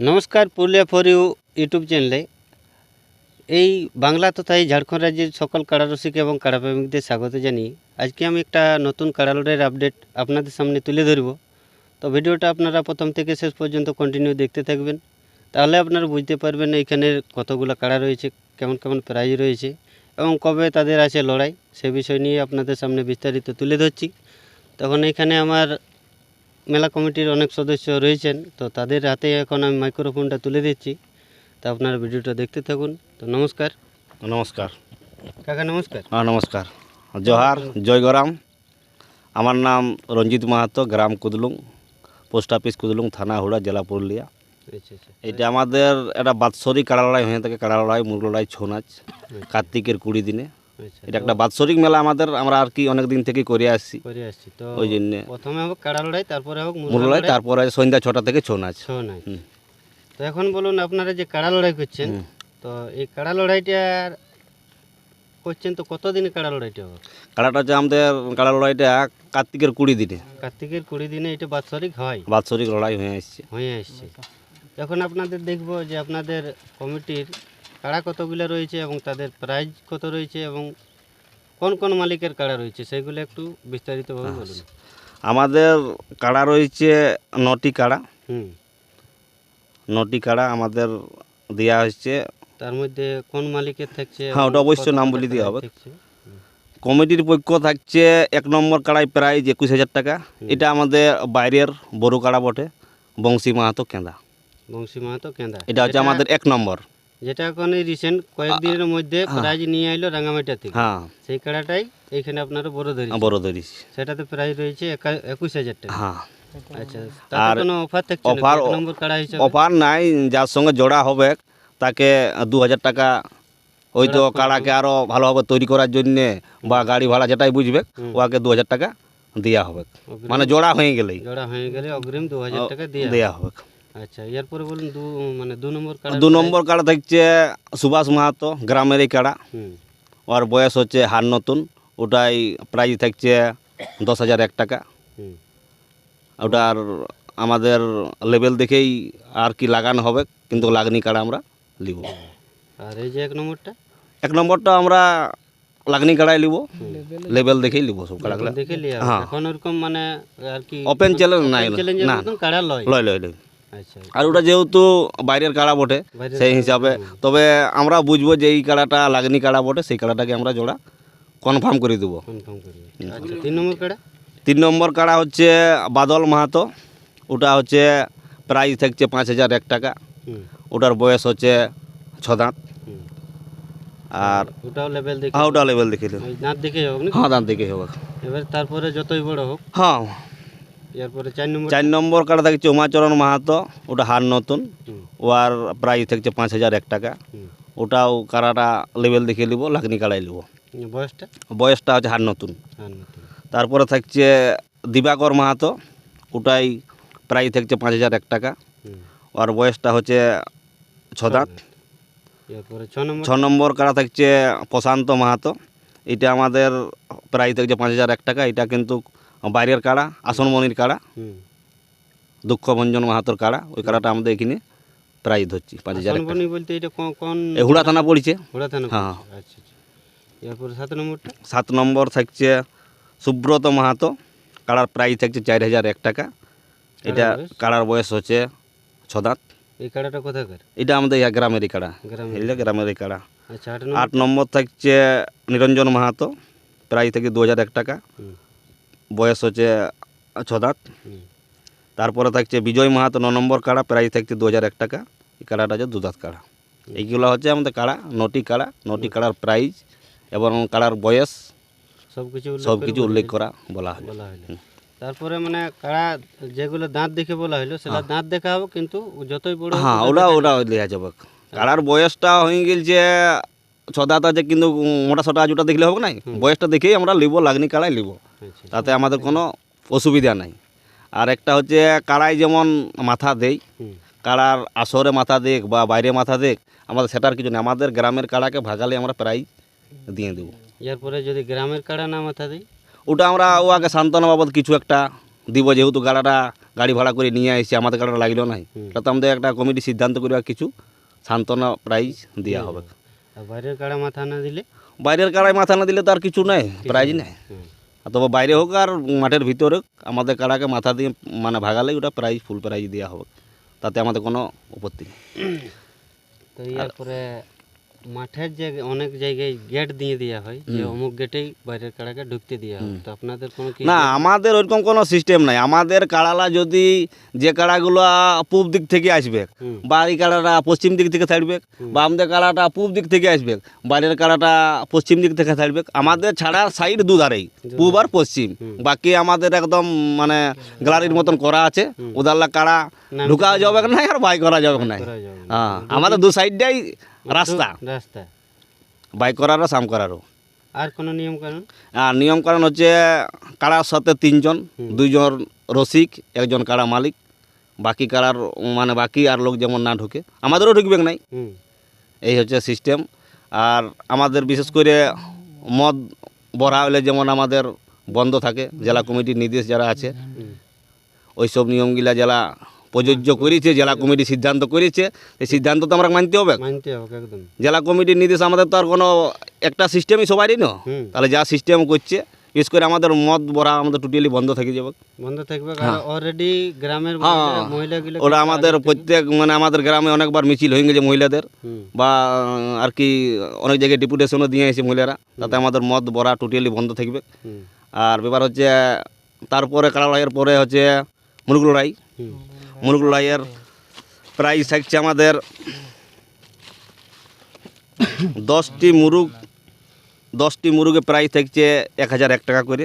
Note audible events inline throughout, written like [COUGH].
নমস্কার, Purulia for you YouTube চ্যানেলে। এই বাংলা তথা এই ঝাড়খণ্ড রাজ্যের সকল কারারসিক এবং কারাপ্রেমিকদের স্বাগত জানিয়ে আজকে আমি একটা নতুন কারালোডের আপডেট আপনাদের সামনে তুলে ধরব। তো ভিডিওটা আপনারা প্রথম থেকে শেষ পর্যন্ত কন্টিনিউ দেখতে থাকবেন। তাহলে আপনারা বুঝতে পারবেন এইখানে কতগুলো কাড়া রয়েছে, কেমন কেমন প্রাইজ রয়েছে এবং কবে তাদের আছে লড়াই, সে বিষয় নিয়ে আপনাদের সামনে বিস্তারিত তুলে ধরছি। তখন এখানে আমার মেলা কমিটির অনেক সদস্য রয়েছেন তো তাদের হাতে এখন আমি মাইক্রোফোনটা তুলে দিচ্ছি। তা আপনারা ভিডিওটা দেখতে থাকুন। তো নমস্কার। নমস্কার। কাকা নমস্কার। হ্যাঁ নমস্কার। জোহার জয়গরাম আমার নাম রঞ্জিত মাহাতো গ্রাম কুদলুং পোস্ট অফিস কুদলুং থানা হুড়া জেলা পুরুলিয়া। আচ্ছা আচ্ছা। এটা আমাদের একটা বাৎসরিক কাড়া লড়াই হয়ে থাকে কাড়া লড়াই মুরগ লড়াই ছৌ নাচ কার্তিকের কুড়ি দিনে। আচ্ছা এটা একটা বাৎসরিক মেলা আমাদের আমরা আর কি অনেক দিন থেকে করে আসছি। করে আসছি তো ওই জন্যে। প্রথমে হোক কাড়া লড়াই তারপরে হোক মুরগা লড়াই তারপরে সন্ধ্যা ছটা থেকে ছৌ নাচ। ছৌ নাই তো এখন বলুন আপনারা যে কাড়া লড়াই করছেন তো এই কাড়া লড়াইটা করছেন তো কতদিনে কাড়া লড়াইটা হবে? কাড়াটা হচ্ছে আমাদের কাড়া লড়াইটা কার্তিকের কুড়ি দিনে। কার্তিকের কুড়ি দিনে এটা বাৎসরিক হয়? বাৎসরিক লড়াই হয়ে আসছে। হয়ে আসছে। এখন আপনাদের দেখব যে আপনাদের কমিটির কাড়া কতগুলো রয়েছে এবং তাদের প্রাইজ কত রয়েছে এবং কোন কোন মালিকের কাড়া রয়েছে সেগুলো একটু বিস্তারিতভাবে বলুন। আমাদের কাড়া রয়েছে নটি কাড়া। হুম। নটি কাড়া আমাদের দেওয়া হচ্ছে তার মধ্যে কোন মালিকের থাকছে হ্যাঁ, ওটা অবশ্যই নাম বলে দেওয়া হবে। কমিটির পক্ষ থাকছে এক নম্বর কাড়ায় প্রাইজ একুশ হাজার টাকা। এটা আমাদের বাইরের বড় কাড়া বটে বংশী মাহাতো কেঁদা বংশী মাহাতো কেঁদা এটা হচ্ছে আমাদের এক নম্বর। যেটা এখন এই রিসেন্ট কয়েকদিনের মধ্যে প্রাইজ নিয়ে আইলো রাঙামাটিয়া থেকে। হ্যাঁ। সেই কাড়াটাই এখানে আপনারা বড় ধরি বড় ধরিস সেটাতে প্রাইজ রয়েছে একা- একুশ হাজার টাকা। হ্যাঁ। আচ্ছা কোনো অফার হিসাবে? অফার নাই যার সঙ্গে জোড়া হবে তাকে দু হাজার টাকা ওই তো কাড়াকে আরও ভালোভাবে তৈরি করার জন্যে বা গাড়ি ভাড়া যেটাই বুঝবে ওকে দু হাজার টাকা দেওয়া হবে। মানে জোড়া হয়ে গেলেই। জোড়া হয়ে গেলে অগ্রিম দু হাজার টাকা দিয়ে দেওয়া হবে। আচ্ছা এরপরে বলুন দু মানে দু নম্বর কাড়া দু নম্বর কাড়া থাকছে সুভাষ মাহাতো গ্রামের এই কাড়া। হুম। ওর বয়স হচ্ছে হার নতুন ওটাই প্রাইজ থাকছে দশ হাজার এক টাকা। হুম। ওটার আমাদের লেভেল দেখেই আর কি লাগানো হবে কিন্তু লাগনি কাড়া আমরা নিব আর এই যে এক নম্বরটা? এক নম্বরটা আমরা লাগনি কাড়াই নিব লেভেল দেখেই নিব সব কাড়াগুলো। দেখে হ্যাঁ। এখন ওরকম মানে আর কি ওপেন চ্যালেঞ্জ নাই না। কাড়া লয়। লয় লয় লয়। আর ওটা যেহেতু বাইরের কাড়া বটে সেই হিসাবে। তবে আমরা বুঝব যে এই কাড়াটা লাগনি কাড়া বটে সেই কাড়াটাকে আমরা জোড়া কনফার্ম করে দেবো। আচ্ছা তিন নম্বর কাড়া? তিন নম্বর কাড়া হচ্ছে বাদল মাহাতো। ওটা হচ্ছে প্রাইস থাকছে পাঁচ হাজার এক টাকা। ওটার বয়স হচ্ছে ছ দাঁত। আর ওটাও লেভেল দেখে হ্যাঁ ওটা লেভেল দেখে। ওই দাঁত দেখে হোক হ্যাঁ দাঁত দেখে হবে। এবার তারপরে যতই বড় হোক। হ্যাঁ। এরপরে চার নম্বর চার নম্বর কাড়া থাকছে উমাচরণ মাহাতো ওটা হার নতুন। ওর প্রাইস থাকছে পাঁচ হাজার এক টাকা। ওটাও কারাটা লেভেল দেখে নিব লাগনি কাড়াই নিব বয়সটা? বয়সটা হচ্ছে হার নতুন। তারপরে থাকছে দিবাকর মাহাতো ওটাই প্রাইস থাকছে পাঁচ হাজার এক টাকা। ওর বয়সটা হচ্ছে ছ দাঁত। ছ নম্বর? কারা থাকছে প্রশান্ত মাহাতো এটা আমাদের প্রায় থাকছে পাঁচ হাজার এক টাকা এটা কিন্তু বাইরের কাড়া আসনমণির কাড়া দুঃখভঞ্জন মাহাতোর কাড়া ওই কাড়াটা আমাদের এখানে প্রাইস ধরছি পাঁচ হাজার এক বলতে এটা কোন হুড়া থানা পড়ছে। ঘোড়া থানা হ্যাঁ। আচ্ছা আচ্ছা। এরপরে সাত নম্বরটা? সাত নম্বর থাকছে সুব্রত মাহাতো। কাড়ার প্রাইস থাকছে চার হাজার এক টাকা। এটা? কাড়ার বয়স হচ্ছে ছ দাঁত। এই কাড়াটা কোথাকার? এটা আমাদের ইয়া গ্রামেরই কাড়া। গ্রামে এটা গ্রামেরই কাড়া। আচ্ছা আট নম্বর। থাকছে নিরঞ্জন মাহাতো। প্রাইস থেকে দু হাজার এক টাকা। বয়স হচ্ছে ছ দাঁত। তারপরে থাকছে বিজয় মাহাতো ন নম্বর কাড়া প্রাইস থাকছে দু হাজার এক টাকা। এই কাড়াটা হচ্ছে দু দাঁত কাড়া এইগুলো হচ্ছে আমাদের কাড়া নটি কাড়া নটি কাড়ার প্রাইস এবং কাড়ার বয়স সব কিছু সব কিছু উল্লেখ করা বলা হয় তারপরে মানে কাড়া যেগুলো দাঁত দেখে বলা হলো সেটা দাঁত দেখা হবে কিন্তু যতই বড় হ্যাঁ ওটা ওটা লেখা যাবে। কাড়ার বয়সটা হয়ে গেছে ছ দাঁত আছে কিন্তু মোটা সোটা আজ ওটা দেখলে হবে না বয়সটা দেখেই আমরা লিব লাগনি কাড়াই লিব। তাতে আমাদের কোনো অসুবিধা নাই। আর একটা হচ্ছে কাড়াই যেমন মাথা দেই হুম। কাড়ার আসরে মাথা দেখ বা বাইরে মাথা দেখ আমাদের সেটার কিছু নেই। আমাদের গ্রামের কাড়াকে ভাগালে আমরা প্রায় দিয়ে দেবো। এরপরে যদি গ্রামের কাড়া না মাথা দিই? ওটা আমরা ও আগে সান্ত্বনা বাবদ কিছু একটা দিব যেহেতু গাড়াটা গাড়ি ভাড়া করে নিয়ে আসছে আমাদের গাড়াটা লাগল নাই। এটা তো আমাদের একটা কমিটি সিদ্ধান্ত করে কিছু সান্ত্বনা প্রাইজ দেওয়া হবে। বাইরের কাড়া মাথা না দিলে? বাইরের কাড়ায় মাথা না দিলে তো আর কিছু নেই প্রাইজ নেই। তবে বাইরে হোক আর মাঠের ভিতরে হোক, আমাদের কাড়াকে মাথা দিয়ে মানে ভাগালে ওটা প্রাইজ ফুল প্রাইজ দেওয়া হবে। তাতে আমাদের কোনো আপত্তি নেই। মাঠের যে অনেক জায়গায় গেট দিয়ে দেওয়া হয় যে অমুক গেটেই বাইরের কাড়াকে ঢুকতে দেওয়া হয়। তো আপনাদের কোনো কি না আমাদের ওইরকম কোনো সিস্টেম নাই। আমাদের কাড়ালা যদি যে কাড়াগুলো পূব দিক থেকে আসবে হুম। বা এই কাড়াটা পশ্চিম দিক থেকে থাকবে বা আমাদের কাড়াটা পূব দিক থেকে আসবে বাইরের কাড়াটা পশ্চিম দিক থেকে থাকবে আমাদের ছাড়া সাইড দুধারেই পূব আর পশ্চিম। বাকি আমাদের একদম মানে গ্যালারির মতন করা আছে। উদারলা কাড়া ঢুকা যাবে না আর বাই করা যাবে না। করা যাবে না। হ্যাঁ আমাদের দু সাইডটাই রাস্তা। রাস্তা। বাইক করারও সাম করারও। আর কোনো নিয়ম কানুন? আর নিয়ম কারণ হচ্ছে কাড়ার সাথে তিনজন দুইজন রসিক একজন কাড়া মালিক। বাকি কাড়ার মানে বাকি আর লোক যেমন না ঢুকে আমাদেরও ঢুকবে নাই। এই হচ্ছে সিস্টেম। আর আমাদের বিশেষ করে মদ বড়া হলে যেমন আমাদের বন্ধ থাকে জেলা কমিটির নির্দেশ যারা আছে হুম। ওই সব নিয়মগুলা জেলা প্রযোজ্য করেছে জেলা কমিটি সিদ্ধান্ত করেছে এই সিদ্ধান্ত তো আমরা মানতে হবে। মানতে হবে একদম। জেলা কমিটির নির্দেশ আমাদের তো আর কোনো একটা সিস্টেমই সবারই না। তাহলে যা সিস্টেম করছে বিশেষ করে আমাদের মদ বড়া আমাদের টোটালি বন্ধ থেকে যাবে। বন্ধ থাকবে অলরেডি গ্রামের হ্যাঁ। মহিলাগুলো ওরা আমাদের প্রত্যেক মানে আমাদের গ্রামে অনেকবার মিছিল হয়ে গেছে মহিলাদের। বা আর কি অনেক জায়গায় ডেপুটেশনও দিয়ে এসেছে মহিলারা। তাতে আমাদের মদ বড়া টোটালি বন্ধ থাকবে। আর ব্যাপার হচ্ছে তারপরে কাড়া লড়াইয়ের পরে হচ্ছে মুরগ লড়াই মুরগ লড়াইয়ের প্রাইস থাকছে আমাদের দশটি মুরগ, দশটি মুরগে প্রাইস থাকছে এক হাজার এক টাকা করে।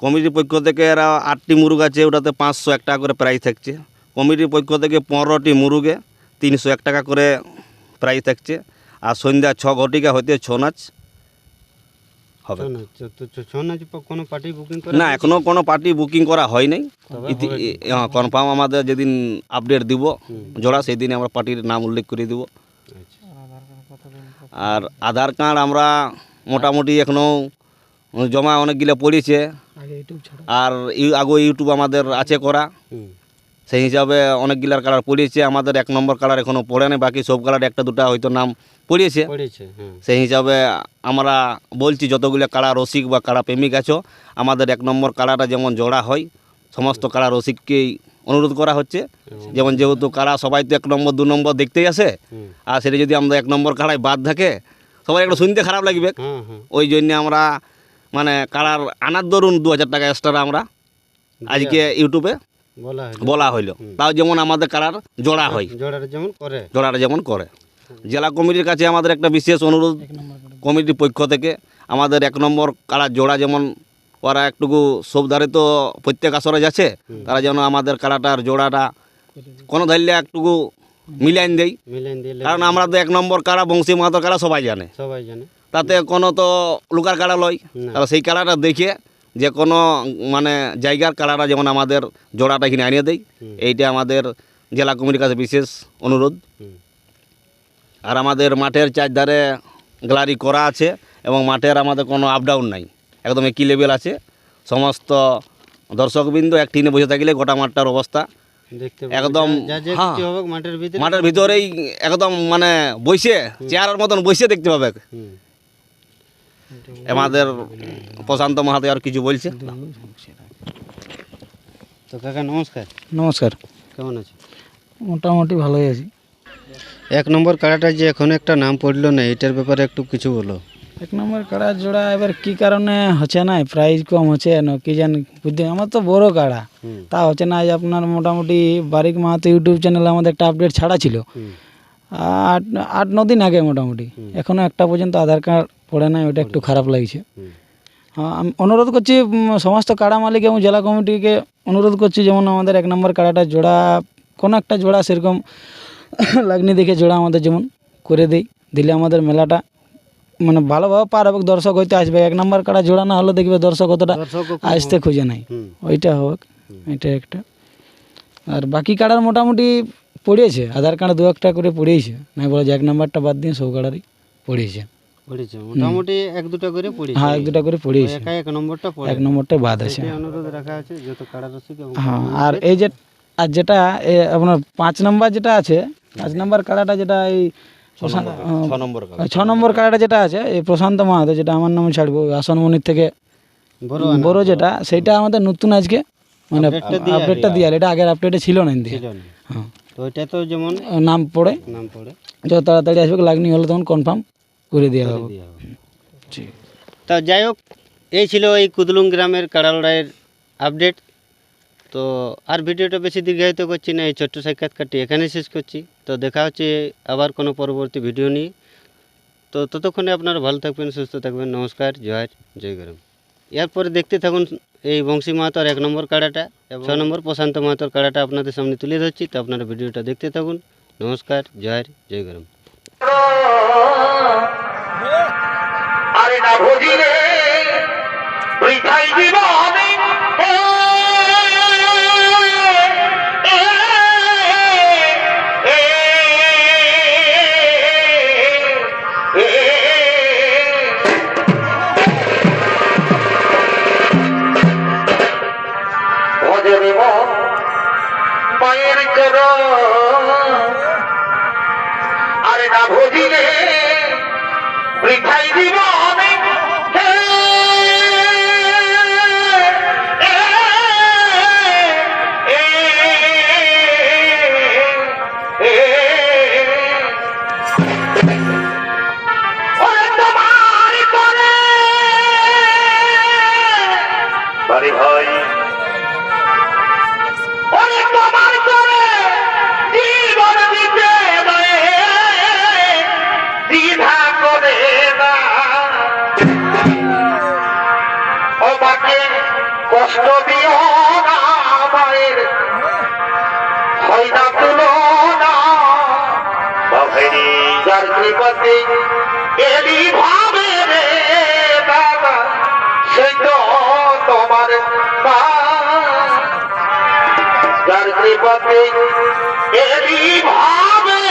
কমিটির পক্ষ থেকে এরা আটটি মুরগ আছে, ওটাতে পাঁচশো এক টাকা করে প্রাইস থাকছে। কমিটির পক্ষ থেকে পনেরোটি মুরগে তিনশো এক টাকা করে প্রাইস থাকছে। আর সন্ধ্যা ছ ঘটিকা হইতে ছৌ নাচ। হবে। কোনো পার্টি বুকিং না এখনও কোনো পার্টি বুকিং করা হয় নাই। কনফার্ম আমাদের যেদিন আপডেট দিব জোড়া সেই দিনে আমরা পার্টির নাম উল্লেখ করে দিব। আচ্ছা। আর আধার কার্ড আমরা মোটামুটি এখনও জমা অনেকগুলো পড়েছে। আর ইউ- আগে ইউটিউব আমাদের আছে করা। সেই হিসাবে অনেকগুলার কালার পড়িয়েছে আমাদের এক নম্বর কালার এখনও পড়ে নাই বাকি সব কালার একটা দুটা হয়তো নাম পড়িয়েছে। সেই হিসাবে আমরা বলছি যতগুলো কাড়া রসিক বা কাড়া প্রেমিক আছো আমাদের এক নম্বর কাড়াটা যেমন জোড়া হয় সমস্ত কাড়া রসিককেই অনুরোধ করা হচ্ছে। যেমন যেহেতু কাড়া সবাই তো এক নম্বর দু নম্বর দেখতেই আসে আর সেটা যদি আমরা এক নম্বর কাড়ায় বাদ থাকে সবাই একটু শুনতে খারাপ লাগবে। ওই জন্য আমরা মানে কাড়ার আনার ধরুন দু হাজার টাকা এক্সট্রা আমরা আজকে ইউটিউবে বলা হয় বলা হইল। তাও যেমন আমাদের কাড়ার জোড়া হয় জোড়ার যেমন করে। জোড়াটা যেমন করে। জেলা কমিটির কাছে আমাদের একটা বিশেষ অনুরোধ কমিটির পক্ষ থেকে। আমাদের এক নম্বর কাড়া জোড়া যেমন ওরা একটুকু সব ধারে তো প্রত্যেক আসরে যাচ্ছে তারা যেন আমাদের কারাটার জোড়াটা কোনো ধরলে একটুকু মিলাইন দিলে কারণ আমরা তো এক নম্বর কারা বংশী মাহাতর কারা সবাই জানে। সবাই জানে। তাতে কোনো তো লুকার কাড়া লয়। তাহলে সেই কারাটা দেখে যে কোনো মানে জায়গার কাড়াটা যেমন আমাদের জোড়াটা এখানে আনিয়ে দেয় এইটা আমাদের জেলা কমিটির কাছে বিশেষ অনুরোধ। আর আমাদের মাঠের চারধারে গ্যালারি করা আছে এবং মাঠের আমাদের কোনো আপ ডাউন নাই একদম একই লেভেল আছে। সমস্ত দর্শকবৃন্দ এক টিনে বসে থাকলে গোটা মাঠটার অবস্থা একদম, হ্যাঁ। মাঠের ভিতরেই একদম মানে বসে চেয়ারের মতন বসে দেখতে পাবে আমাদের প্রশান্ত মাহাতো আর কিছু বলছে। তো কাকা নমস্কার। নমস্কার। কেমন আছে? মোটামুটি ভালোই আছি। এক নম্বর কাড়াটা যে এখন একটা নাম পড়ল না এটার ব্যাপারে একটু কিছু বলো। এক নম্বর কাড়া জোড়া এবার কি কারণে হচ্ছে না প্রাইস কম হচ্ছে না কি জানি বুঝতে আমার তো বড় কাড়া। তা হচ্ছে না আজ আপনার মোটামুটি বারিক মাহাতো ইউটিউব চ্যানেলে আমাদের একটা আপডেট ছাড়া ছিল। আট আট ন দিন আগে মোটামুটি। এখনও একটা পর্যন্ত আধার কার্ড পড়ে নাই ওটা একটু খারাপ লাগছে। হ্যাঁ আমি অনুরোধ করছি সমস্ত কাড়া মালিক এবং জেলা কমিটিকে অনুরোধ করছি যেমন আমাদের এক নম্বর কাড়াটা জোড়া কোনো একটা জোড়া সেরকম [COUGHS] লাগনি দেখে জোড়া আমাদের যেমন করে দেই দিলে আমাদের মেলাটা মানে ভালোভাবে পার হবে দর্শক হইতে আসবে। এক নম্বর কাড়া জোড়া না হলে দেখবে দর্শক অতটা আসতে খুঁজে নাই। ওইটা হোক এটা একটা। আর বাকি কাড়ার মোটামুটি পড়িয়েছে আধার কার্ড দু একটা করে পড়িয়েছে। নাই বলে যে এক নম্বরটা বাদ দিয়ে সব কাড়ারই পড়িয়েছে পড়েছে মোটামুটি এক দুটো করে পড়েছে হ্যাঁ এক দুটা করে পড়েছে একা এক নম্বরটা পড়ে। এক নম্বরটা বাদ আছে। অনুরোধ রাখা আছে যত কাড়া রসিক হ্যাঁ আর এই যে আর যেটা আপনার পাঁচ নাম্বার যেটা আছে পাঁচ নাম্বার যেটা এই প্রশান্ত ছ নম্বর যেটা আছে এই প্রশান্ত মাহাতো যেটা আমার নামে ছাড়বো আসনমণির থেকে বড় যেটা সেটা আমাদের নতুন আজকে মানে আপডেটটা দিয়ে এটা আগের আপডেটে ছিল না ছিল না। হ্যাঁ। তো ওইটা তো যেমন নাম পড়ে। নাম পড়ে। যত তাড়াতাড়ি আসবে লাগনি হলে তখন কনফার্ম করে দেওয়া হবে। ঠিক তা যাই হোক এই ছিল এই কুদলুং গ্রামের কাড়া লড়াইয়ের আপডেট তো আর ভিডিওটা বেশি দীর্ঘায়িত করছি না এই ছোট্ট সাক্ষাৎকারটি এখানেই শেষ করছি। তো দেখা হচ্ছে আবার কোনো পরবর্তী ভিডিও নিয়ে। তো ততক্ষণে আপনারা ভালো থাকবেন সুস্থ থাকবেন। নমস্কার জয় জয় গরম। এরপরে দেখতে থাকুন এই বংশী মাতার এক নম্বর কাড়াটা এবং ছ নম্বর প্রশান্ত মাতার কাড়াটা আপনাদের সামনে তুলে ধরছি। তো আপনারা ভিডিওটা দেখতে থাকুন। নমস্কার জয় জয় গরম। আরে না যার কৃপাতে এলি ভাবে রে বাবা সেই তো তোমার যার কৃপাতে এলি ভাবে